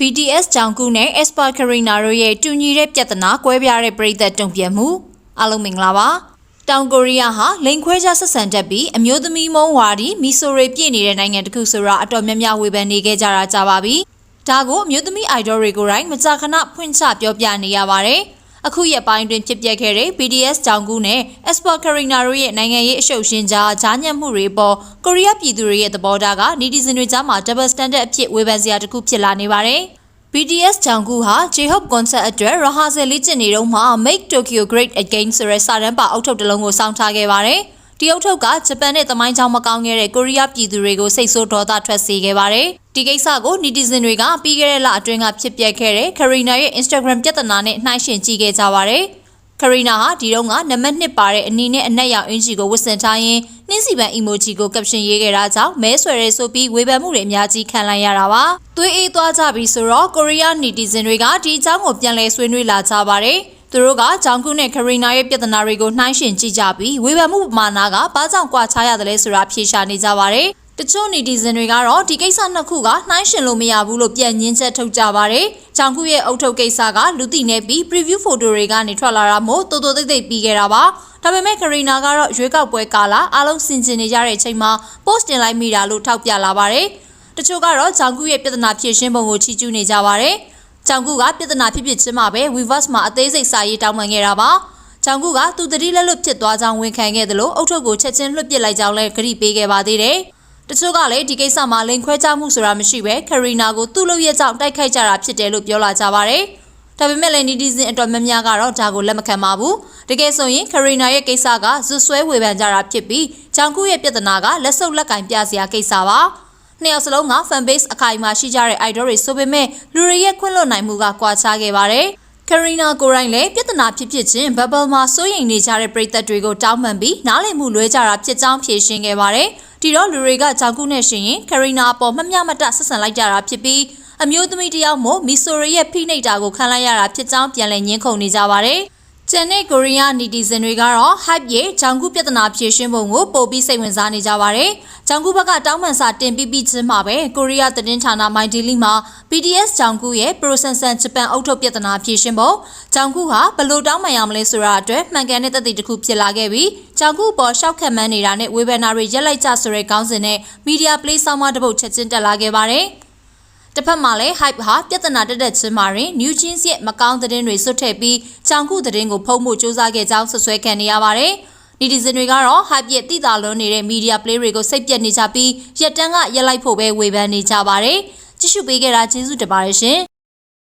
BTS ကြောင်ကူနဲ့ Espa Karina တို့ရဲ့တူညီတဲ့ပြဿနာကွဲပြားတဲ့ပြည်သက်တုံ့ပြန်မှုအားလုံးမင်္ဂလာပါတောင်ကိုရီးယားဟာလိန်ခွဲခြားဆက်ဆံတတ်ပြီးအမျိုးသမီးမုံဝါဒီမီဆိုရီပြည့်နေတဲ့နိုင်ငံတစ်ခုဆိုတာအတော်များများဝေဖန်နေခဲ့ကြတာကြပါပြီဒါကိုအမျိုးသမီး idol တွေကိုယ်တိုင်မကြာခဏဖွင့်ချပြောပြနေရပါတယ် အခုရက်ပိုင်းတွင်ဖြစ်ပျက်ခဲ့တဲ့ BTS ကြောင်ကူနဲ့ Espa Karina တို့ရဲ့နိုင်ငံရေးအရှုပ်ရှင်ကြားဂျားညံ့မှုတွေပေါ်ကိုရီးယားပြည်သူတွေရဲ့သဘောထားက netizen တွေကြားမှာ double standard အဖြစ်ဝေဖန်စရာတစ်ခုဖြစ်လာနေပါတယ်။ BTS ကြောင်ကူဟာ J-Hope concert အတွက် rehearsal လေ့ကျင့်နေတော့မှ Make Tokyo Great Again ဆိုတဲ့စာတမ်းပါအုတ်ထုတ်တစ်လုံးကိုစောင့်ထားခဲ့ပါတယ်။ ဒီအုတ်ထုတ်ကဂျပန်နဲ့သမိုင်းကြောင်းမကောင်းခဲ့တဲ့ကိုရီးယားပြည်သူတွေကိုစိတ်ဆိုးဒေါသထွက်စေခဲ့ပါတယ်။ဒီကိစ္စကို netizen တွေကပြီးခဲ့တဲ့လအတွင်းကဖြစ်ပျက်ခဲ့တဲ့ Karina ရဲ့ Instagram ပြဿနာနဲ့နှိုင်းယှဉ်ကြည့်ခဲ့ကြပါတယ်။ခရီနာဟာဒီတော့ကနံပါတ်1ပါတဲ့အနီနဲ့အနက်ရောင်အင်ဂျီကိုဝတ်ဆင်ထားရင်းနှင်းစီပန် emoji ကိုကပ်ရှင်ရေးခဲ့တာကြောင့်မဲဆွယ်ရဲဆိုပြီးဝေဖန်မှုတွေအများကြီးခံလိုက်ရတာပါ။သွေးအေးသွားကြပြီဆိုတော့ကိုရီးယား netizen တွေကဒီအကြောင်းကိုပြန်လည်ဆွေးနွေးလာကြပါတယ်။ သူတို့ကဂျောင်ကုနဲ့ခရီနာရဲ့ပြဿနာတွေကိုနှိုင်းယှဉ်ကြည့်ကြပြီးဝေဖန်မှုပမာဏကဘာကြောင့်ကွာခြားရတယ်လဲဆိုတာဖြေရှာနေကြပါတယ်။တချို့ netizen တွေကတော့ဒီကိစ္စနှစ်ခုကနှိုင်းယှဉ်လို့မရဘူးလို့ပြန်ညင်းချက်ထုတ်ကြပါတယ်။ကြောင်ကုရဲ့အုတ်ထုတ်ကိစ္စကလူသိနေပြီး preview photo တွေကနေထွက်လာတာမို့တိုးတိုးသိမ့်သိမ့်ပြီးခဲ့တာပါ။ဒါပေမဲ့ Karina ကတော့ရွေးကောက်ပွဲကာလအားလုံးစင်ကျင်နေကြတဲ့အချိန်မှာ post တင်လိုက်မိတာလို့ထောက်ပြလာပါတယ်။တချို့ကတော့ကြောင်ကုရဲ့ပြဿနာဖြေရှင်းပုံကိုချီးကျူးနေကြပါတယ်။ ကြောင်ကုကပြဿနာဖြစ်ဖြစ်ချင်းမှာပဲ Weverse မှာအသေးစိတ်စာရေးတောင်းပန်ခဲ့တာပါ။ကြောင်ကုကသူတတိလက်လွတ်ဖြစ်သွားကြောင်းဝန်ခံခဲ့တယ်လို့အုတ်ထုတ်ကိုချက်ချင်းလွှတ်ပစ်လိုက်ကြောင်းလည်းကြေပေးခဲ့ပါသေးတယ်။တချို့ကလည်းဒီကိစ္စမှာလိန်ခွဲခြားမှုဆိုတာမရှိပဲခရီနာကိုသူ့လုပ်ရကြောင့်တိုက်ခိုက်ကြတာဖြစ်တယ်လို့ပြောလာကြပါတယ်။ဒါပေမဲ့လည်း netizen အတော်များများကတော့ဒါကိုလက်မခံပါဘူး။တကယ်ဆိုရင်ခရီနာရဲ့ကိစ္စကဇွတ်ဆွဲဝေဖန်ကြတာဖြစ်ပြီးဂျောင်ကူရဲ့ပြဿနာကလက်စုပ်လက်ကင်ပြစရာကိစ္စပါ။ နှစ်ယောက်စလုံးက fan base အခိုင်အမာရှိကြတဲ့ idol တွေဆိုပေမဲ့လူတွေရဲ့ခွင့်လွှတ်နိုင်မှုကကွာခြားခဲ့ပါတယ်။ကရီနာကိုရိုင်းလည်းပြဿနာဖြစ်ဖြစ်ချင်းဘဘယ်မှာစိုးရိမ်နေကြတဲ့ပရိသတ်တွေကိုတောင်းပန်ပြီးနားလည်မှုလွဲကြတာဖြစ်ကြောင်းဖြေရှင်းခဲ့ပါတယ်။ဒီတော့လူတွေကကြောင်ကုနဲ့ရှင်ရင်ကရီနာအပေါ်မမျှမတဆက်ဆံလိုက်ကြတာဖြစ်ပြီးအမျိုးသမီးတစ်ယောက်မို့မီဆိုရီရဲ့ဖိနှိပ်တာကိုခံလိုက်ရတာဖြစ်ကြောင်းပြန်လည်ညှင်းခုန်နေကြပါတယ်။ ကျန်တဲ့ကိုရီးယား netizen တွေကတော့ hype ရဲ့ဂျောင်ကုပြဿနာဖြေရှင်းပုံကိုပို့ပြီးစိတ်ဝင်စားနေကြပါတယ်။ဂျောင်ကုဘက်ကတောင်းပန်စာတင်ပြီးပြီးချင်းမှာပဲကိုရီးယားသတင်းဌာန My Daily မှာ BTS ဂျောင်ကုရဲ့ Prosensan ဂျပန်အုပ်ထုတ်ပြဿနာဖြေရှင်းပုံဂျောင်ကုဟာဘလို့တောင်းပန်ရမလဲဆိုတာအတွက်မှန်ကန်တဲ့သက်သေတစ်ခုဖြစ်လာခဲ့ပြီးဂျောင်ကုပေါ်ရှောက်ခတ်မှန်းနေတာနဲ့ဝေဖန်တာတွေရက်လိုက်ကြဆိုတဲ့ခေါင်းစဉ်နဲ့ Media Play ဆောင်းပါးတစ်ပုဒ်ချက်ချင်းတက်လာခဲ့ပါတယ်။ တစ်ဖက်မှာလည်း hype ဟာပြဿနာတက်တက်ချင်းမှာတွင် New Jeans ရဲ့မကောင်းသတင်းတွေဆွတ်ထည့်ပြီးကြောင်ခုသတင်းကိုဖုံးဖို့စူးစမ်းခဲ့ကြောင်းဆွဆွဲခံနေရပါတယ်။ netizen တွေကတော့ hype ရဲ့တိတာလွန်နေတဲ့ media play တွေကိုစိတ်ပြက်နေကြပြီးရက်တန်းကရက်လိုက်ဖို့ပဲဝေဖန်နေကြပါတယ်။ကြည့်ရှုပေးခဲ့တာကျေးဇူးတင်ပါတယ်ရှင်။